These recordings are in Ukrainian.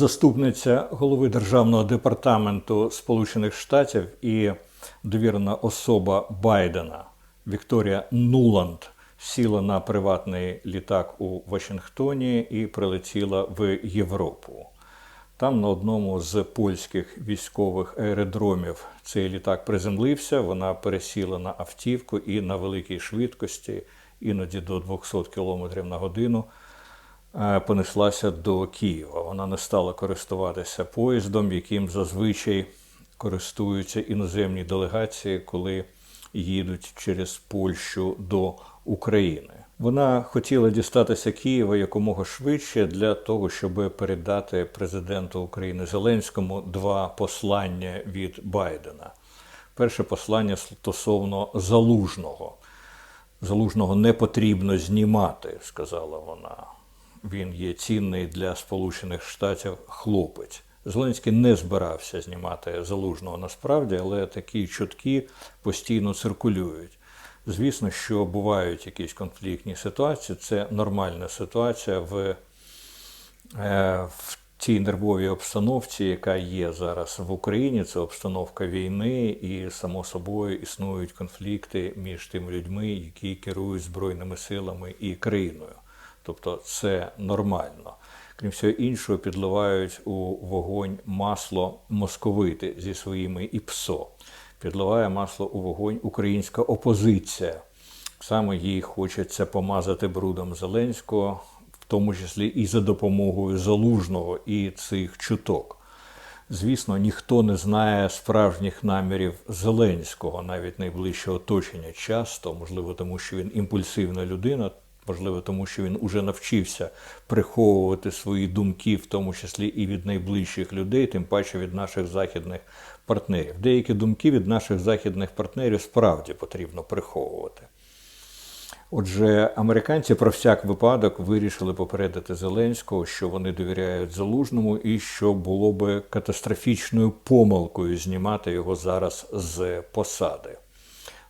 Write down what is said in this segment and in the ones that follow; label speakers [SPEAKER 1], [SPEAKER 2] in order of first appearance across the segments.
[SPEAKER 1] Заступниця голови Державного департаменту Сполучених Штатів і довірена особа Байдена Вікторія Нуланд сіла на приватний літак у Вашингтоні і прилетіла в Європу. Там на одному з польських військових аеродромів цей літак приземлився. Вона пересіла на автівку і на великій швидкості, іноді до 200 км на годину, понеслася до Києва. Вона не стала користуватися поїздом, яким зазвичай користуються іноземні делегації, коли їдуть через Польщу до України. Вона хотіла дістатися Києва якомога швидше для того, щоб передати президенту України Зеленському два послання від Байдена. Перше послання стосовно залужного. Залужного не потрібно знімати, сказала вона. Він є цінний для Сполучених Штатів хлопець. Зеленський не збирався знімати залужного насправді, але такі чутки постійно циркулюють. Звісно, що бувають якісь конфліктні ситуації. Це нормальна ситуація в, е, в цій нервовій обстановці, яка є зараз в Україні. Це обстановка війни, і само собою існують конфлікти між тими людьми, які керують збройними силами і країною. Тобто це нормально. Крім всього іншого, підливають у вогонь масло московити зі своїми ІПСО. Підливає масло у вогонь українська опозиція. Саме їй хочеться помазати брудом Зеленського, в тому числі і за допомогою залужного і цих чуток. Звісно, ніхто не знає справжніх намірів Зеленського, навіть найближче оточення часто, можливо, тому що він імпульсивна людина, можливо, тому що він уже навчився приховувати свої думки, в тому числі і від найближчих людей, тим паче від наших західних партнерів. Деякі думки від наших західних партнерів справді потрібно приховувати. Отже, американці про всяк випадок вирішили попередити Зеленського, що вони довіряють залужному, і що було би катастрофічною помилкою знімати його зараз з посади.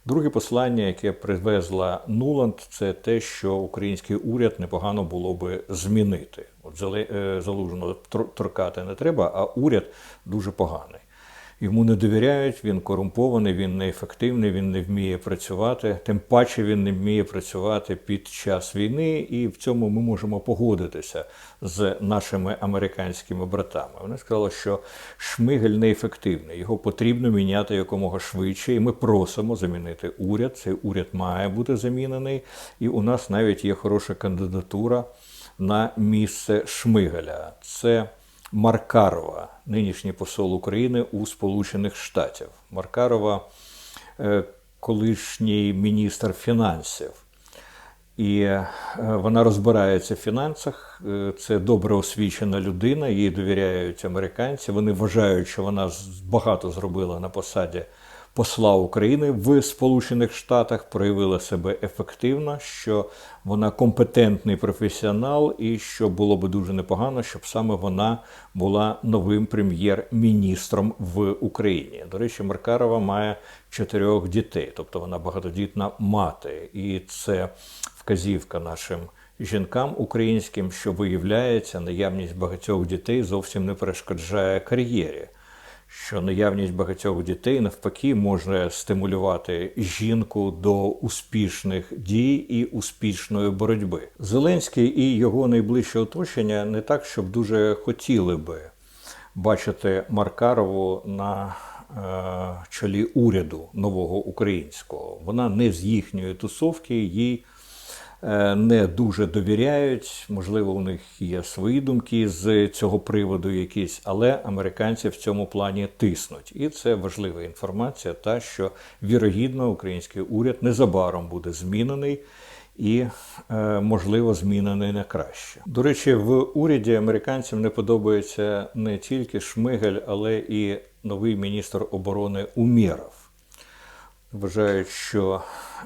[SPEAKER 1] Друге послання, яке привезла Нуланд, це те, що український уряд непогано було би змінити. От залужно торкати не треба, а уряд дуже поганий. Йому не довіряють, він корумпований, він неефективний, він не вміє працювати. Тим паче він не вміє працювати під час війни, і в цьому ми можемо погодитися з нашими американськими братами. Вони сказали, що Шмигель неефективний, його потрібно міняти якомога швидше, і ми просимо замінити уряд. Цей уряд має бути замінений, і у нас навіть є хороша кандидатура на місце Шмигеля. Це Маркарова, нинішній посол України у Сполучених Штатів. Маркарова, е, колишній міністр фінансів. І е, вона розбирається в фінансах. Е, це добре освічена людина, їй довіряють американці. Вони вважають, що вона багато зробила на посаді посла України в Сполучених Штатах, проявила себе ефективно, що вона компетентний професіонал, і що було би дуже непогано, щоб саме вона була новим прем'єр-міністром в Україні. До речі, Маркарова має чотирьох дітей, тобто вона багатодітна мати, і це вказівка нашим. Жінкам українським, що виявляється, наявність багатьох дітей зовсім не перешкоджає кар'єрі що наявність багатьох дітей навпаки може стимулювати жінку до успішних дій і успішної боротьби. Зеленський і його найближче оточення не так, щоб дуже хотіли би бачити Маркарову на е, чолі уряду нового українського. Вона не з їхньої тусовки, їй не дуже довіряють. Можливо, у них є свої думки з цього приводу, якісь, але американці в цьому плані тиснуть. І це важлива інформація, та що вірогідно український уряд незабаром буде змінений. І, е, можливо, змінений на краще. До речі, в уряді американцям не подобається не тільки Шмигель, але і новий міністр оборони Умєров. Вважають, що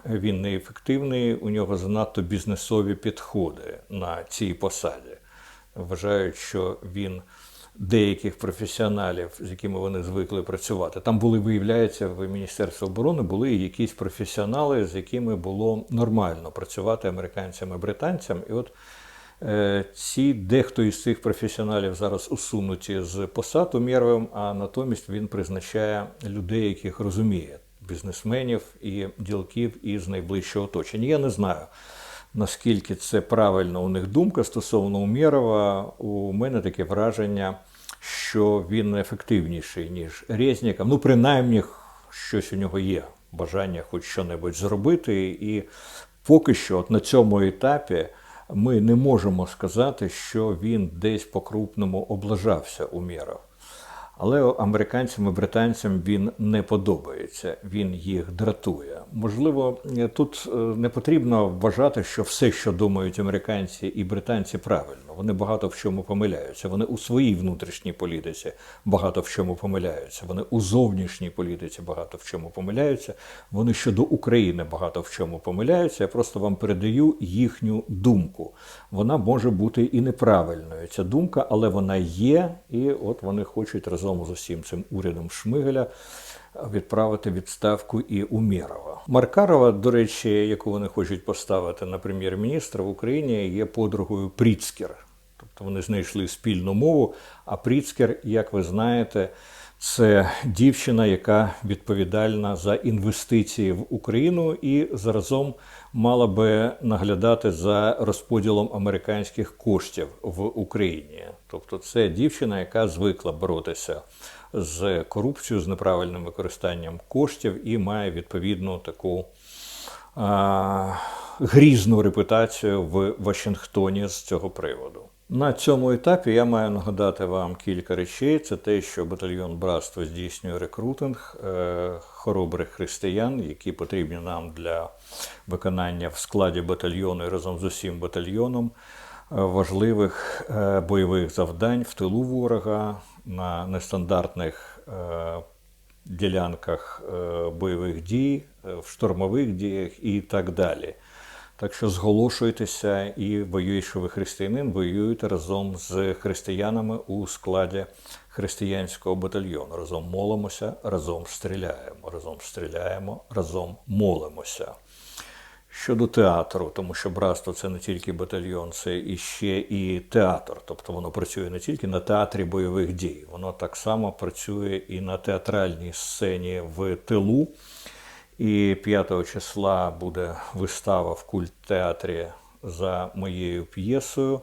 [SPEAKER 1] він неефективний, у нього занадто бізнесові підходи на цій посаді. Вважають, що він деяких професіоналів, з якими вони звикли працювати. Там були, виявляється, в Міністерстві оборони були якісь професіонали, з якими було нормально працювати американцям і британцям. І от Е, Ці дехто із цих професіоналів зараз усунуті з посад Умєровим, а натомість він призначає людей, яких розуміє, бізнесменів і ділків із найближчого оточення. Я не знаю, наскільки це правильно у них думка стосовно Умєрова. У мене таке враження, що він ефективніший, ніж Резніков. Ну, принаймні, щось у нього є бажання хоч що-небудь зробити. І поки що, от на цьому етапі, ми не можемо сказати, що він десь по-крупному облажався Умєров. Але американцям і британцям він не подобається, він їх дратує. Можливо, тут е, не потрібно вважати, що все, що думають американці і британці, правильно. Вони багато в чому помиляються. Вони у своїй внутрішній політиці багато в чому помиляються. Вони у зовнішній політиці багато в чому помиляються. Вони щодо України багато в чому помиляються. Я просто вам передаю їхню думку. Вона може бути і неправильною. Ця думка, але вона є, і от вони хочуть разом з усім цим урядом Шмигеля відправити відставку і Умєрова. Маркарова, до речі, яку вони хочуть поставити на прем'єр-міністра в Україні, є подругою Пріцкер. Тобто вони знайшли спільну мову. А Пріцкер, як ви знаєте, це дівчина, яка відповідальна за інвестиції в Україну і заразом мала би наглядати за розподілом американських коштів в Україні. Тобто, це дівчина, яка звикла боротися з корупцією, з неправильним використанням коштів і має відповідну таку а, грізну репутацію в Вашингтоні з цього приводу. На цьому етапі я маю нагадати вам кілька речей. Це те, що батальйон братства здійснює рекрутинг е, хоробрих християн, які потрібні нам для виконання в складі батальйону і разом з усім батальйоном е, важливих е, бойових завдань в тилу ворога на нестандартних ділянках бойових дій, в штурмових діях і так далі. Так що зголошуйтеся і воюєте, що ви християнин, воюєте разом з християнами у складі християнського батальйону. Разом молимося, разом стріляємо, разом стріляємо, разом молимося. Щодо театру, тому що братство це не тільки батальйон, це і ще і театр. Тобто воно працює не тільки на театрі бойових дій, воно так само працює і на театральній сцені в тилу. І 5 числа буде вистава в культтеатрі за моєю п'єсою.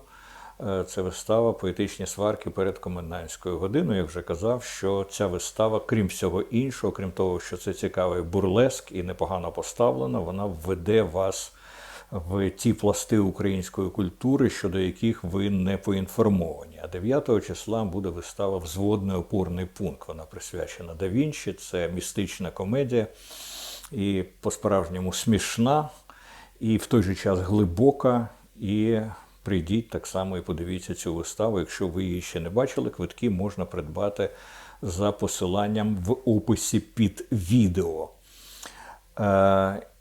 [SPEAKER 1] Е, Це вистава Поетичні сварки перед комендантською годиною. Я вже казав, що ця вистава, крім всього іншого, крім того, що це цікавий бурлеск і непогано поставлена, вона введе вас в ті пласти української культури, щодо яких ви не поінформовані. А 9 числа буде вистава Взводний опорний пункт. Вона присвячена Да Вінчі. Це містична комедія і по-справжньому смішна, і в той же час глибока. І прийдіть так само і подивіться цю виставу. Якщо ви її ще не бачили, квитки можна придбати за посиланням в описі під відео.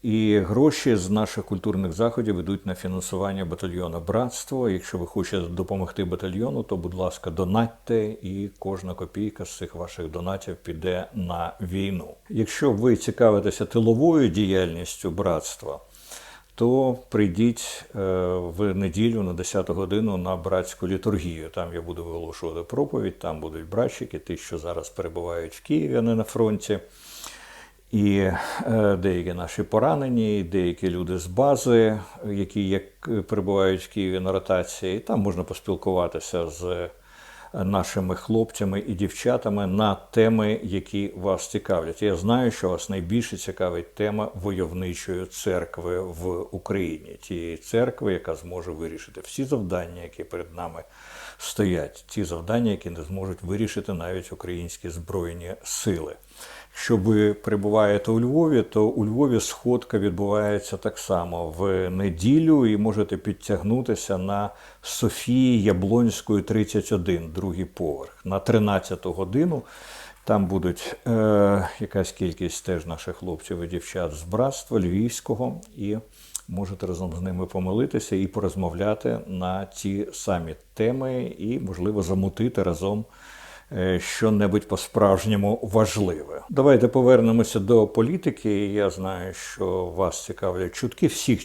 [SPEAKER 1] І гроші з наших культурних заходів йдуть на фінансування батальйону Братство. Якщо ви хочете допомогти батальйону, то, будь ласка, донатьте, і кожна копійка з цих ваших донатів піде на війну. Якщо ви цікавитеся тиловою діяльністю братства, то прийдіть е, в неділю на 10 годину на братську літургію. Там я буду виголошувати проповідь, там будуть братчики, ті, що зараз перебувають в Києві, а не на фронті. І е, деякі наші поранені, і деякі люди з бази, які як перебувають в Києві на ротації, там можна поспілкуватися з нашими хлопцями і дівчатами на теми, які вас цікавлять. Я знаю, що вас найбільше цікавить тема войовничої церкви в Україні, тієї церкви, яка зможе вирішити всі завдання, які перед нами стоять, ті завдання, які не зможуть вирішити навіть українські збройні сили. Якщо ви перебуваєте у Львові, то у Львові сходка відбувається так само в неділю і можете підтягнутися на Софії Яблонської 31, другий поверх, на 13 годину. Там будуть е, якась кількість теж наших хлопців і дівчат з братства Львівського, і можете разом з ними помолитися і порозмовляти на ті самі теми, і, можливо, замутити разом що-небудь по-справжньому важливе. Давайте повернемося до політики. Я знаю, що вас цікавлять чутки, всіх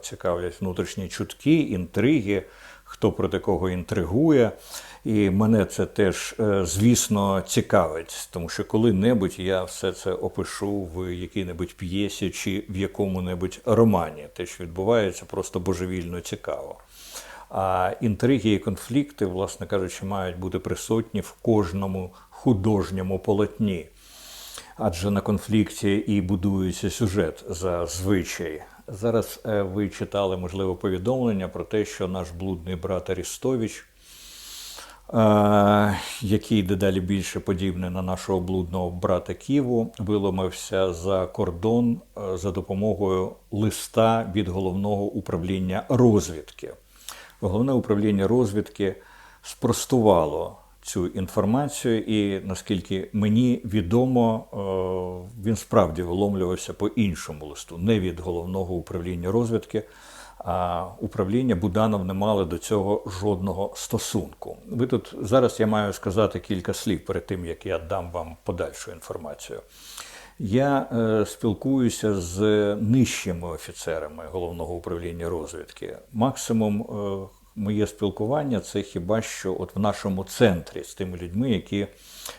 [SPEAKER 1] цікавлять внутрішні чутки, інтриги, хто проти кого інтригує. І мене це теж, е, звісно, цікавить, тому що коли-небудь я все це опишу в якій-небудь п'єсі чи в якому-небудь романі. Те, що відбувається, просто божевільно цікаво. А інтриги і конфлікти, власне кажучи, мають бути присутні в кожному художньому полотні. Адже на конфлікті і будується сюжет зазвичай. Зараз е, ви читали, можливо, повідомлення про те, що наш блудний брат Арістович, е, який дедалі більше подібний на нашого блудного брата Ківу, виломився за кордон е, за допомогою листа від головного управління розвідки. Головне управління розвідки спростувало цю інформацію, і наскільки мені відомо, е, він справді виломлювався по іншому листу, не від головного управління розвідки. А управління Буданов не мали до цього жодного стосунку. Ви тут зараз я маю сказати кілька слів перед тим, як я дам вам подальшу інформацію. Я е, спілкуюся з нижчими офіцерами головного управління розвідки. Максимум е, моє спілкування це хіба що от в нашому центрі з тими людьми, які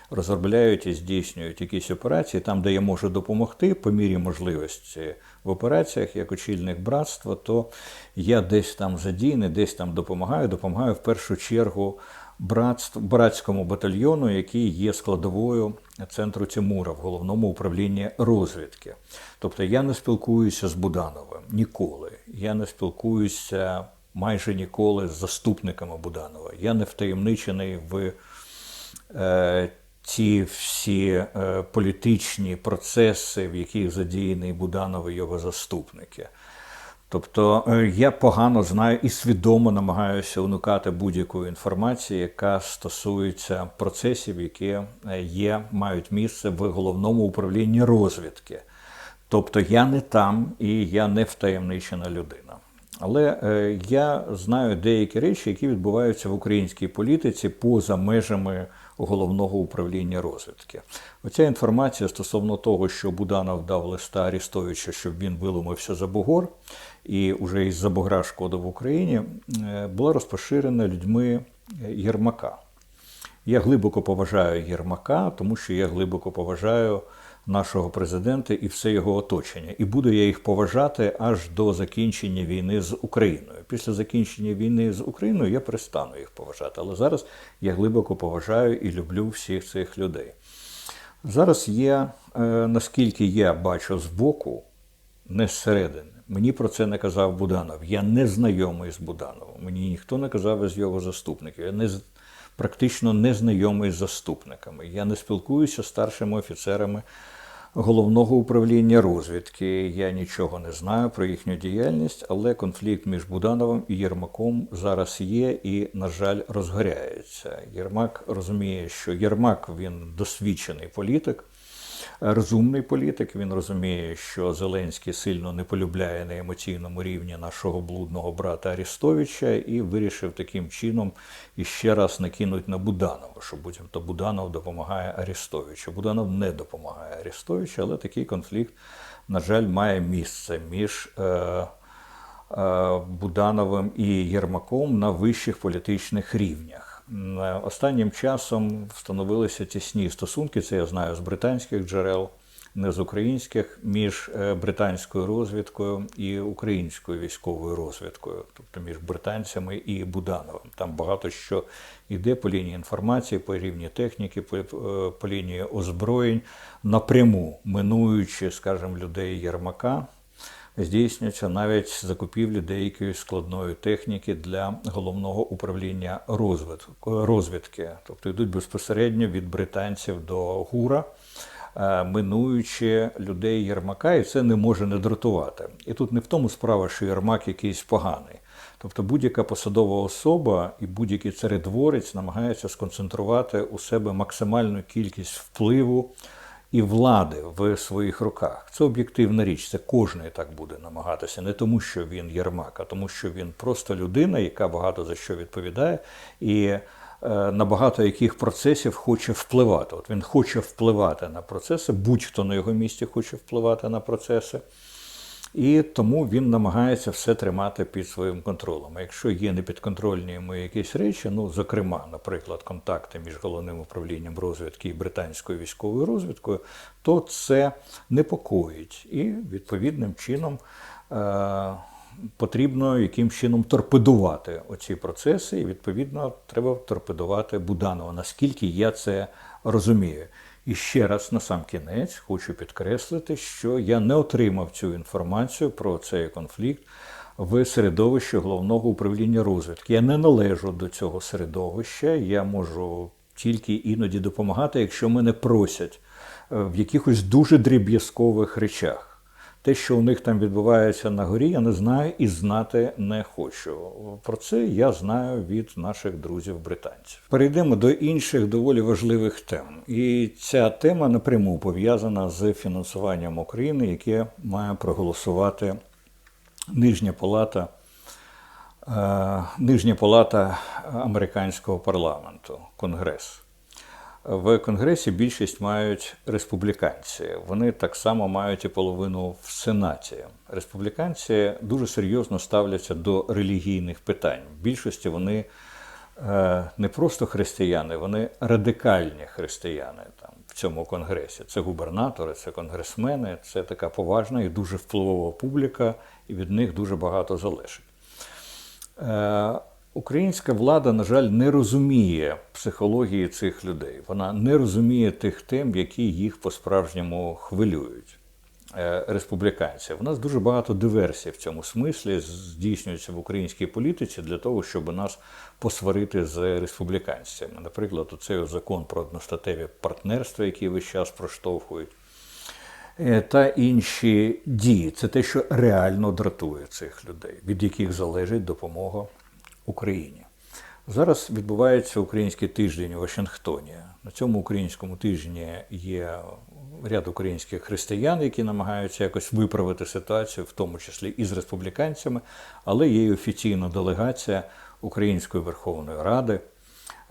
[SPEAKER 1] розробляють і здійснюють якісь операції, там, де я можу допомогти по мірі можливості в операціях як очільник братства, то я десь там задійний, десь там допомагаю. Допомагаю в першу чергу братств, братському батальйону, який є складовою центру Тимура в головному управлінні розвідки. Тобто я не спілкуюся з Будановим ніколи. Я не спілкуюся майже ніколи з заступниками Буданова. Я не втаємничений в е, ті всі е, політичні процеси, в яких задіяний Буданов і його заступники. Тобто е, я погано знаю і свідомо намагаюся уникати будь-якої інформації, яка стосується процесів, які е, є, мають місце в головному управлінні розвідки. Тобто я не там і я не втаємничена людина. Але е, я знаю деякі речі, які відбуваються в українській політиці поза межами головного управління розвідки. Оця інформація стосовно того, що Буданов дав листа Арістовича, щоб він виломився за Бугор, і вже із за Бугра шкода в Україні, е, була розпоширена людьми Єрмака. Я глибоко поважаю Єрмака, тому що я глибоко поважаю нашого президента і все його оточення. І буду я їх поважати аж до закінчення війни з Україною. Після закінчення війни з Україною я перестану їх поважати. Але зараз я глибоко поважаю і люблю всіх цих людей. Зараз є, е, наскільки я бачу збоку, не зсередини. Мені про це не казав Буданов. Я не знайомий з Будановим. Мені ніхто не казав із його заступників. Я не практично не знайомий з заступниками. Я не спілкуюся з старшими офіцерами головного управління розвідки. Я нічого не знаю про їхню діяльність, але конфлікт між Будановим і Єрмаком зараз є і, на жаль, розгоряється. Єрмак розуміє, що Єрмак він досвідчений політик розумний політик. Він розуміє, що Зеленський сильно не полюбляє на емоційному рівні нашого блудного брата Арістовича, і вирішив таким чином іще раз накинути на Буданова, що буцімто Буданов допомагає Арістовичу. Буданов не допомагає Арістовичу, але такий конфлікт, на жаль, має місце між. Е, е Будановим і Єрмаком на вищих політичних рівнях. Останнім часом встановилися тісні стосунки, це я знаю з британських джерел, не з українських, між е, британською розвідкою і українською військовою розвідкою, тобто між британцями і Будановим. Там багато що йде по лінії інформації, по рівні техніки, по, е, по лінії озброєнь, напряму минуючи, скажімо, людей Єрмака здійснюється навіть закупівлі деякої складної техніки для головного управління розвідки, тобто йдуть безпосередньо від британців до гура. Е, минуючи людей Єрмака, і це не може не дратувати. І тут не в тому справа, що Єрмак якийсь поганий. Тобто будь-яка посадова особа і будь-який царедворець намагається сконцентрувати у себе максимальну кількість впливу і влади в своїх руках. Це об'єктивна річ. Це кожен так буде намагатися, не тому, що він Єрмак, а тому, що він просто людина, яка багато за що відповідає, і е, на багато яких процесів хоче впливати. От він хоче впливати на процеси, будь-хто на його місці хоче впливати на процеси. І тому він намагається все тримати під своїм контролем. А якщо є непідконтрольні йому якісь речі, ну зокрема, наприклад, контакти між головним управлінням розвідки і британською військовою розвідкою, то це непокоїть і відповідним чином. Е- Потрібно яким чином торпедувати оці процеси, і відповідно треба торпедувати Буданова, наскільки я це розумію. І ще раз на сам кінець хочу підкреслити, що я не отримав цю інформацію про цей конфлікт в середовищі головного управління розвідки. Я не належу до цього середовища. Я можу тільки іноді допомагати, якщо мене просять е, в якихось дуже дріб'язкових речах. Те, що у них там відбувається на горі, я не знаю і знати не хочу. Про це я знаю від наших друзів-британців. Перейдемо до інших доволі важливих тем. І ця тема напряму пов'язана з фінансуванням України, яке має проголосувати Нижня палата. е, Нижня палата американського парламенту, Конгрес. В Конгресі більшість мають республіканці. Вони так само мають і половину в Сенаті. Республіканці дуже серйозно ставляться до релігійних питань. В більшості вони е, не просто християни, вони радикальні християни там в цьому конгресі. Це губернатори, це конгресмени, це така поважна і дуже впливова публіка, і від них дуже багато залежить. Українська влада, на жаль, не розуміє психології цих людей. Вона не розуміє тих тем, які їх по-справжньому хвилюють. Е, Республіканців. У нас дуже багато диверсій в цьому смислі здійснюється в українській політиці для того, щоб нас посварити з республіканцями. Наприклад, оцей закон про одностатеві партнерства, який весь час проштовхують. Е, Та інші дії це те, що реально дратує цих людей, від яких залежить допомога Україні. Зараз відбувається український тиждень у Вашингтоні. На цьому українському тижні є ряд українських християн, які намагаються якось виправити ситуацію, в тому числі і з республіканцями, але є й офіційна делегація Української Верховної Ради.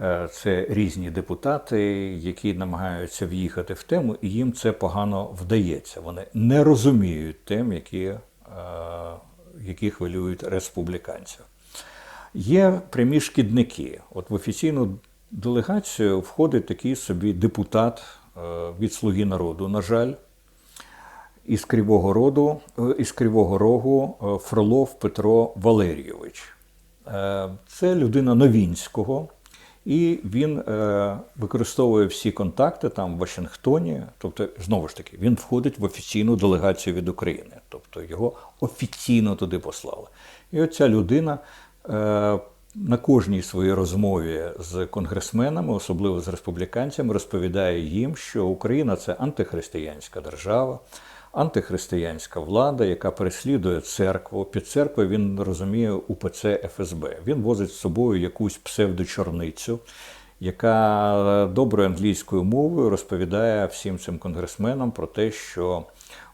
[SPEAKER 1] Е, Це різні депутати, які намагаються в'їхати в тему, і їм це погано вдається. Вони не розуміють тем, які, е, які хвилюють республіканців. Є прямі шкідники. От в офіційну делегацію входить такий собі депутат е, від Слуги народу, на жаль, із Кривого роду, е, із Кривого Рогу е, Фролов Петро Валерійович. Це людина Новінського, і він використовує всі контакти там в Вашингтоні. Тобто, знову ж таки, він входить в офіційну делегацію від України, тобто його офіційно туди послали. І оця людина на кожній своїй розмові з конгресменами, особливо з республіканцями, розповідає їм, що Україна це антихристиянська держава, антихристиянська влада, яка переслідує церкву. Під церквою він розуміє УПЦ ФСБ. Він возить з собою якусь псевдочорницю, яка доброю англійською мовою розповідає всім цим конгресменам про те, що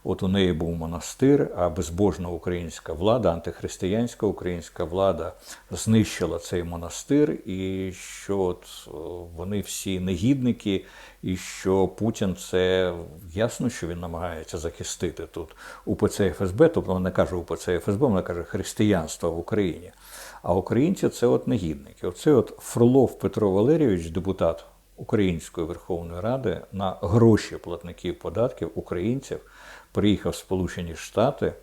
[SPEAKER 1] от у неї був монастир, а безбожна українська влада, антихристиянська українська влада знищила цей монастир, і що от вони всі негідники, і що Путін це ясно, що він намагається захистити тут УПЦ ФСБ, тобто вона не каже УПЦ ФСБ, вона каже християнство в Україні. А українці це от негідники. Оце от Фролов Петро Валерійович, депутат Української Верховної Ради, на гроші платників податків українців приїхав в Сполучені Штати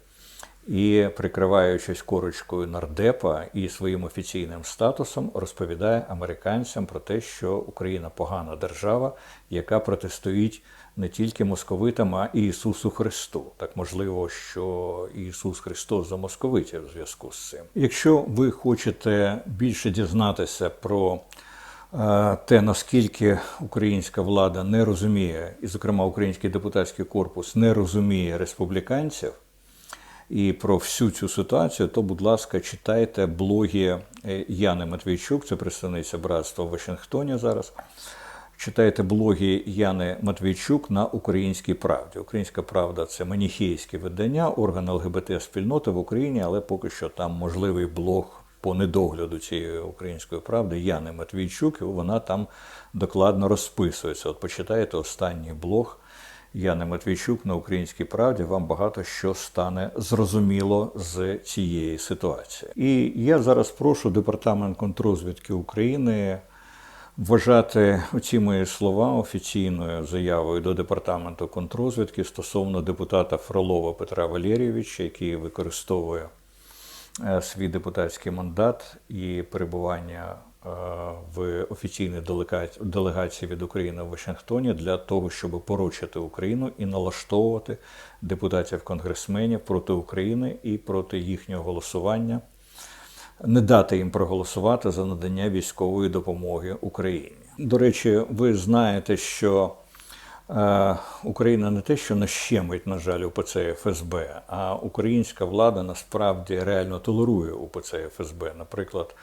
[SPEAKER 1] і, прикриваючись корочкою нардепа і своїм офіційним статусом, розповідає американцям про те, що Україна погана держава, яка протистоїть не тільки московитам, а і Ісусу Христу. Так можливо, що Ісус Христос за московитів у зв'язку з цим. Якщо ви хочете більше дізнатися про те, наскільки українська влада не розуміє, і, зокрема, український депутатський корпус не розуміє республіканців і про всю цю ситуацію, то, будь ласка, читайте блоги е, Яни Матвійчук, це представниця братства в Вашингтоні зараз. Читайте блоги Яни Матвійчук на Українській правді. Українська правда це маніхейське видання, орган ЛГБТ спільноти в Україні, але поки що там можливий блог по недогляду цієї української правди Яни Матвійчук, і вона там докладно розписується. От почитайте останній блог Яни Матвійчук на Українській правді вам багато що стане зрозуміло з цієї ситуації. І я зараз прошу департамент контррозвідки України вважати оці мої слова офіційною заявою до департаменту контррозвідки стосовно депутата Фролова Петра Валерійовича, який використовує свій депутатський мандат і перебування е, в офіційній делега- делегації від України в Вашингтоні для того, щоб поручити Україну і налаштовувати депутатів-конгресменів проти України і проти їхнього голосування не дати їм проголосувати за надання військової допомоги Україні. До речі, ви знаєте, що е, Україна не те, що нащемить, на жаль, УПЦ ФСБ, а українська влада насправді реально толерує УПЦ ФСБ. Наприклад,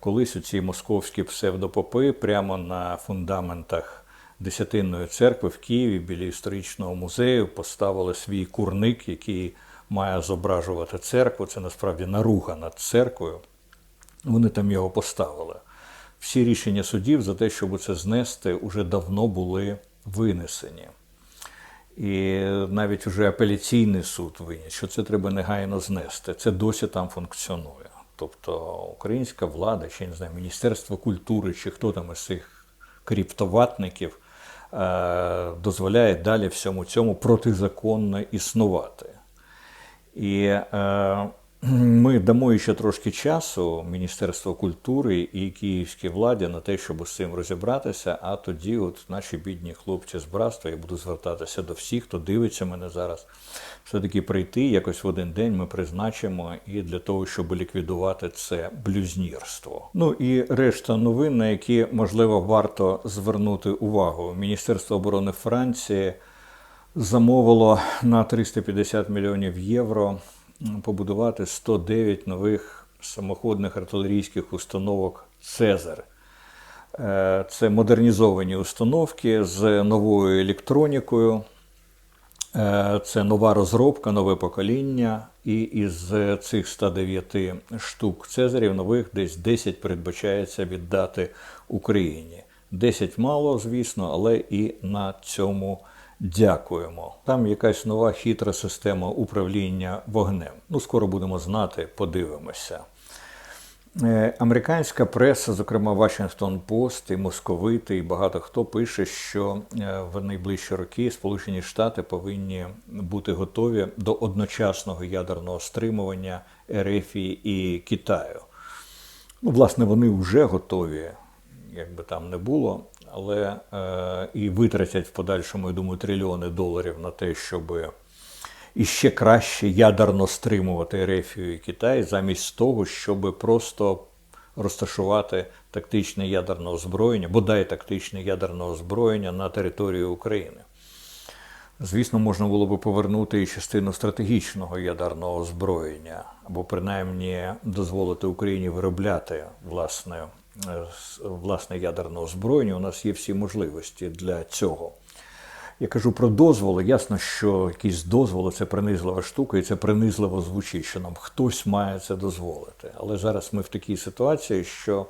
[SPEAKER 1] колись у ці московські псевдопопи прямо на фундаментах Десятинної церкви в Києві біля історичного музею поставили свій курник, який має зображувати церкву. Це насправді наруга над церквою. Вони там його поставили. Всі рішення судів за те, щоб це знести, вже давно були винесені. І навіть вже апеляційний суд виніс, що це треба негайно знести. Це досі там функціонує. Тобто українська влада, чи не знаю, Міністерство культури, чи хто там із цих кріптоватників е, дозволяє далі всьому цьому протизаконно існувати. І е, ми дамо ще трошки часу Міністерству культури і київській владі на те, щоб з цим розібратися. А тоді, от наші бідні хлопці з братства, я буду звертатися до всіх, хто дивиться мене зараз, все-таки прийти якось в один день ми призначимо і для того, щоб ліквідувати це блюзнірство. Ну і решта новин, на які можливо варто звернути увагу. Міністерство оборони Франції замовило на 350 мільйонів євро побудувати 109 нових самоходних артилерійських установок Цезар. Е, Це модернізовані установки з новою електронікою. Е, Це нова розробка, нове покоління. І із цих 109 штук Цезарів нових десь 10 передбачається віддати Україні. 10 мало, звісно, але і на цьому дякуємо. Там якась нова хитра система управління вогнем. Ну, скоро будемо знати, подивимося. Е, Американська преса, зокрема Washington Post і Московити, і багато хто пише, що е, в найближчі роки Сполучені Штати повинні бути готові до одночасного ядерного стримування РФ і Китаю. Ну, власне, вони вже готові, як би там не було, але е, і витратять в подальшому, я думаю, трильйони доларів на те, щоб іще краще ядерно стримувати Рефію і Китай, замість того, щоб просто розташувати тактичне ядерне озброєння, бодай тактичне ядерне озброєння на територію України. Звісно, можна було би повернути і частину стратегічного ядерного озброєння, або принаймні дозволити Україні виробляти власне, власне ядерне озброєння. У нас є всі можливості для цього. Я кажу про дозволи. Ясно, що якісь дозволи це принизлива штука, і це принизливо звучить, що нам хтось має це дозволити. Але зараз ми в такій ситуації, що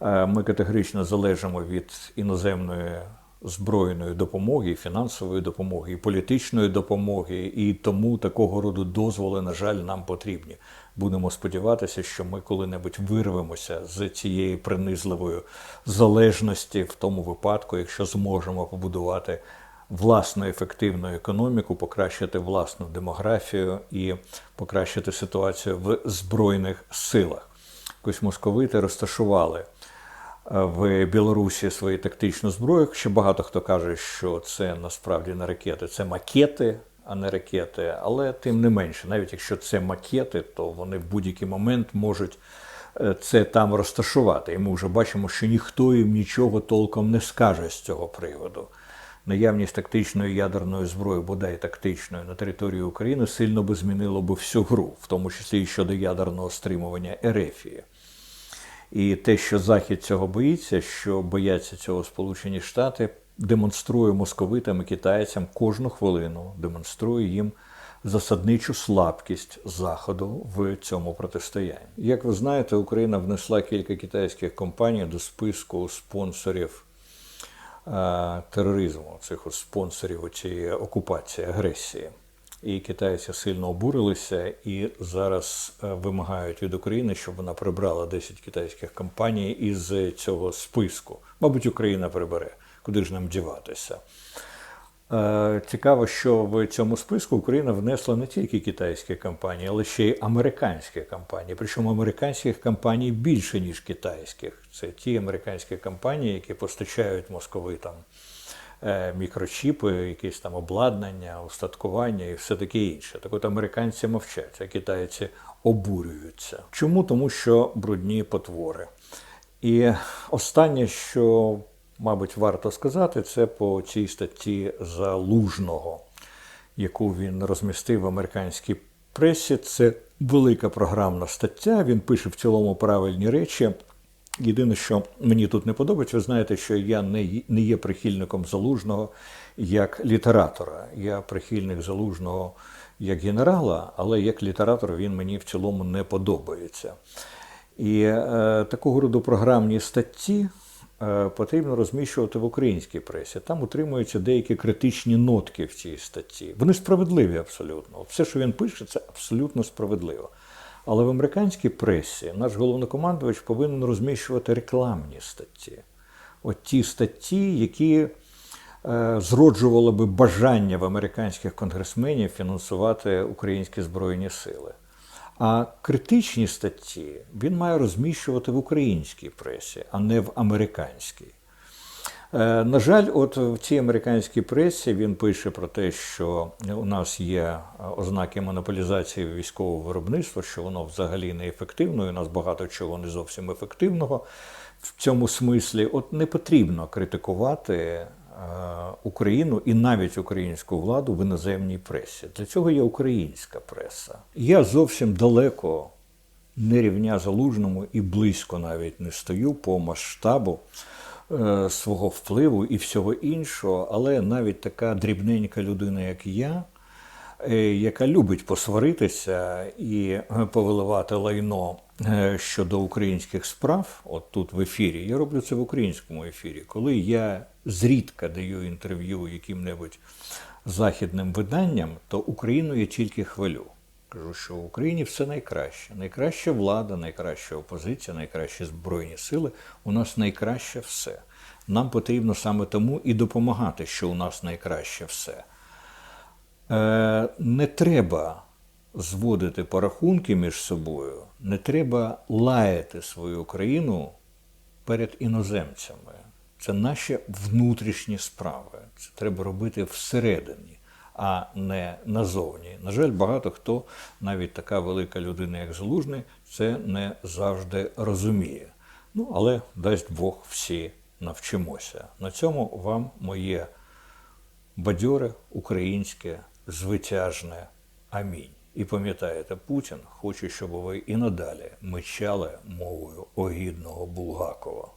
[SPEAKER 1] е, ми категорично залежимо від іноземної збройної допомоги, фінансової допомоги, і політичної допомоги, і тому такого роду дозволи, на жаль, нам потрібні. Будемо сподіватися, що ми коли-небудь вирвемося з цієї принизливої залежності в тому випадку, якщо зможемо побудувати власну ефективну економіку, покращити власну демографію і покращити ситуацію в збройних силах. Якось московити розташували е, в Білорусі свою тактичну зброю. Ще багато хто каже, що це насправді не ракети, це макети, а не ракети. Але тим не менше, навіть якщо це макети, то вони в будь-який момент можуть е, це там розташувати. І ми вже бачимо, що ніхто їм нічого толком не скаже з цього приводу. Наявність тактичної ядерної зброї, бодай тактичної, на території України сильно би змінило би всю гру, в тому числі і щодо ядерного стримування Ерефії. І те, що Захід цього боїться, що бояться цього Сполучені Штати, демонструє московитам і китайцям кожну хвилину, демонструє їм засадничу слабкість Заходу в цьому протистоянні. Як ви знаєте, Україна внесла кілька китайських компаній до списку спонсорів е, тероризму, цих спонсорів цієї окупації, агресії. І китайці сильно обурилися і зараз е, вимагають від України, щоб вона прибрала 10 китайських компаній із цього списку. Мабуть, Україна прибере, куди ж нам діватися. Е, Цікаво, що в цьому списку Україна внесла не тільки китайські компанії, але ще й американські компанії. Причому американських компаній більше, ніж китайських. Це ті американські компанії, які постачають московитам е, мікрочіпи, якісь там обладнання, устаткування і все таке інше. Так от американці мовчать, а китайці обурюються. Чому? Тому що брудні потвори. І останнє, що, мабуть, варто сказати, це по цій статті Залужного, яку він розмістив в американській пресі. Це велика програмна стаття. Він пише в цілому правильні речі. Єдине, що мені тут не подобається, ви знаєте, що я не є- прихильником залужного як літератора. Я прихильник залужного як генерала, але як літератор він мені в цілому не подобається. І е, такого роду програмні статті потрібно розміщувати в українській пресі. Там утримуються деякі критичні нотки в цій статті. Вони справедливі абсолютно. Все, що він пише, це абсолютно справедливо. Але в американській пресі наш головнокомандувач повинен розміщувати рекламні статті. От ті статті, які е, зроджували би бажання в американських конгресменів фінансувати українські збройні сили. А критичні статті він має розміщувати в українській пресі, а не в американській. Е, На жаль, от в цій американській пресі він пише про те, що у нас є е, ознаки монополізації військового виробництва, що воно взагалі неефективно, і у нас багато чого не зовсім ефективного. В цьому смислі от не потрібно критикувати Україну і навіть українську владу в іноземній пресі. Для цього є українська преса. Я зовсім далеко не рівня залужному і близько навіть не стою по масштабу е, свого впливу і всього іншого, але навіть така дрібненька людина, як я, е, яка любить посваритися і е, повиливати лайно е, щодо українських справ, от тут в ефірі, я роблю це в українському ефірі, коли я зрідка даю інтерв'ю яким-небудь західним виданням, то Україну я тільки хвалю. Кажу, що в Україні все найкраще. Найкраща влада, найкраща опозиція, найкращі збройні сили. У нас найкраще все. Нам потрібно саме тому і допомагати, що у нас найкраще все. Е, не треба зводити порахунки між собою, не треба лаяти свою країну перед іноземцями. Це наші внутрішні справи. Це треба робити всередині, а не назовні. На жаль, багато хто, навіть така велика людина, як Залужний, це не завжди розуміє. Ну, але дасть Бог всі навчимося. На цьому вам моє бадьоре, українське, звитяжне амінь. І пам'ятаєте, Путін хоче, щоб ви і надалі мечали мовою огідного Булгакова.